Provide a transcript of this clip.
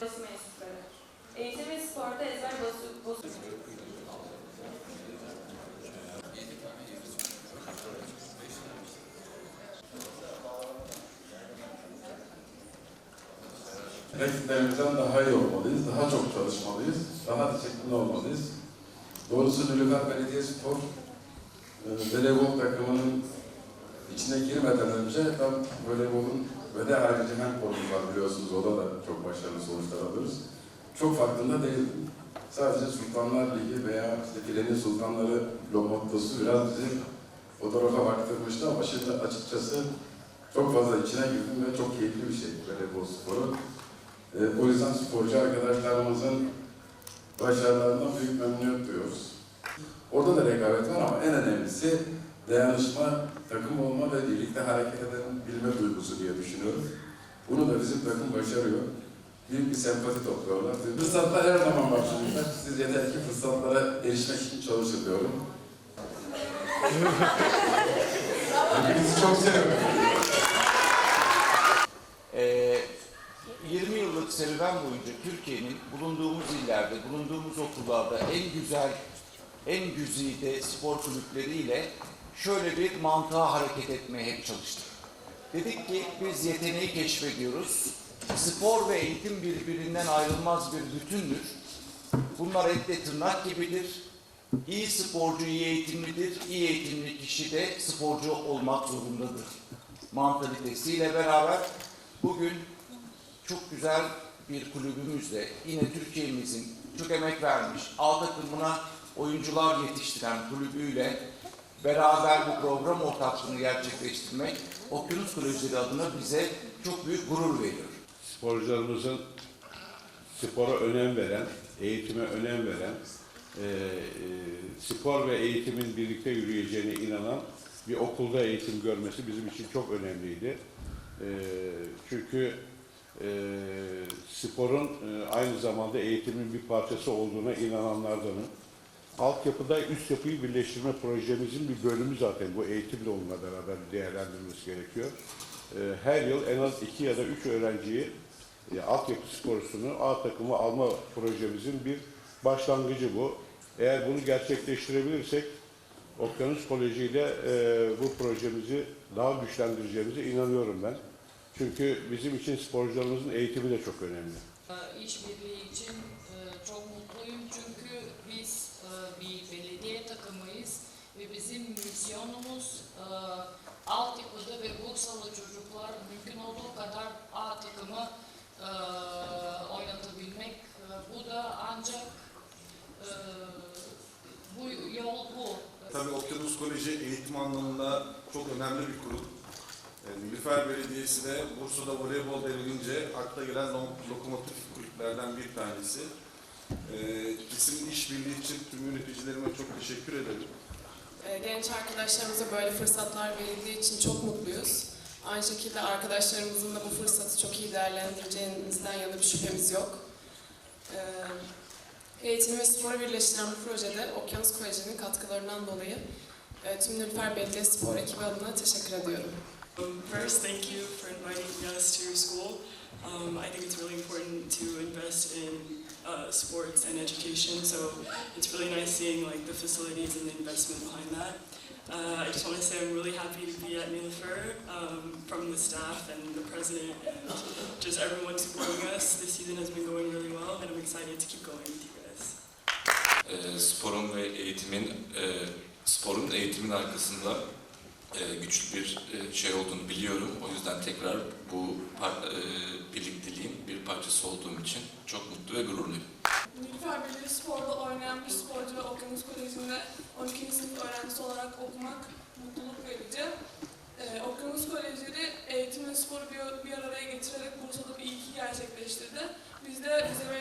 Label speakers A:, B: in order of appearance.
A: Basın mensupları. Eğitim ve sporda ezber bozu, bozu.
B: Rakiplerimizden daha iyi olmalıyız, daha çok çalışmalıyız, daha disiplinli olmalıyız. Doğrusu Nilüfer Belediye Spor e, voleybol takımının içine girmeden önce ben voleybolun ve de ayrıca handbolumuz var biliyorsunuz. O da, da çok başarılı sonuçlar alıyoruz. Çok farkında değildim. Sadece Sultanlar Ligi veya işte Filenin Sultanları mottosu biraz bizi fotoğrafa baktırmıştı ama şimdi açıkçası çok fazla içine girdim ve çok keyifli bir şey voleybol sporu. E, o yüzden sporcu arkadaşlarımızın başarılarından büyük memnuniyet duyuyoruz. Orada da rekabet var ama en önemlisi dayanışma, takım olma ve birlikte hareket edebilme duygusu diye düşünüyorum. Bunu da bizim takım başarıyor. Büyük bir sempati topluyorlar. Fırsatlar her zaman çocuklar. Siz yeter ki fırsatlara erişmek için çalışın diyorum. Hepinizi çok seviyorum.
C: Ee, 20 yıllık serüven boyunca Türkiye'nin bulunduğumuz illerde, bulunduğumuz okullarda en güzel, en güzide spor kulüpleriyle şöyle bir mantığa hareket etmeye hep çalıştık. Dedik ki biz yeteneği keşfediyoruz. Spor ve eğitim birbirinden ayrılmaz bir bütündür. Bunlar etle tırnak gibidir. İyi sporcu iyi eğitimlidir. İyi eğitimli kişi de sporcu olmak zorundadır. Mantalitesiyle beraber bugün çok güzel bir kulübümüzle yine Türkiye'mizin çok emek vermiş A takımına oyuncular yetiştiren kulübüyle beraber bu program ortaklığını gerçekleştirmek Okyanus Kolejleri adına bize çok büyük gurur veriyor.
D: sporcularımızın spora önem veren, eğitime önem veren, e, e, spor ve eğitimin birlikte yürüyeceğine inanan bir okulda eğitim görmesi bizim için çok önemliydi. E, çünkü e, sporun e, aynı zamanda eğitimin bir parçası olduğuna inananlardanım. Altyapıda üst yapıyı birleştirme projemizin bir bölümü zaten bu eğitimle onunla beraber değerlendirilmesi gerekiyor. E, Her yıl en az iki ya da üç öğrenciyi e, altyapı sporusunu A takımı alma projemizin bir başlangıcı bu. Eğer bunu gerçekleştirebilirsek Okyanus Koleji ile e, bu projemizi daha güçlendireceğimize inanıyorum ben. Çünkü bizim için sporcularımızın eğitimi de çok önemli.
E: Ee, İşbirliği için e, çok mutluyum çünkü biz e, bir belediye takımıyız ve bizim misyonumuz e, altyapıda ve Bursalı çocuklar mümkün olduğu kadar A takımı e, oynatabilmek. E, Bu da ancak e, bu yol bu.
F: Tabii Okyanus Koleji eğitim anlamında çok önemli bir kurum. E, Nilüfer Belediyesi de Bursa'da voleybol denilince akla gelen lo- lokomotif kulüplerden bir tanesi. E, İkisinin işbirliği için tüm yöneticilerime çok teşekkür ederim.
G: Ee, Genç arkadaşlarımıza böyle fırsatlar verildiği için çok mutluyuz. Aynı şekilde arkadaşlarımızın da bu fırsatı çok iyi değerlendireceğimizden yana bir şüphemiz yok. Ee, Eğitim ve sporu birleştiren bu projede Okyanus Koleji'nin katkılarından dolayı e, tüm Nilüfer Belediye Spor ekibi adına teşekkür ediyorum.
H: Um, First, thank you for inviting us to your school. Um, I think it's really important to invest in uh, sports and education, so it's really nice seeing like the facilities and the investment behind that. Uh, I just want to say I'm really happy to be at Nilofer um, from the staff and the president and just everyone supporting us. This season has been going really well, and I'm excited to keep going with you guys.
I: sporun ve eğitimin sporun eğitimin arkasında güçlü bir e, şey olduğunu biliyorum. O yüzden tekrar bu e, birlikteliğin bir parçası olduğum için çok mutlu ve gururluyum.
J: Nilüfer Belediye Spor'da oynayan bir sporcu ve Okyanus Koleji'nde 12. sınıf öğrencisi olarak okumak mutluluk verici. Ee, Okyanus Koleji'de eğitim ve sporu bir, bir araya getirerek Bursa'da bir ilki gerçekleştirdi. Biz de bize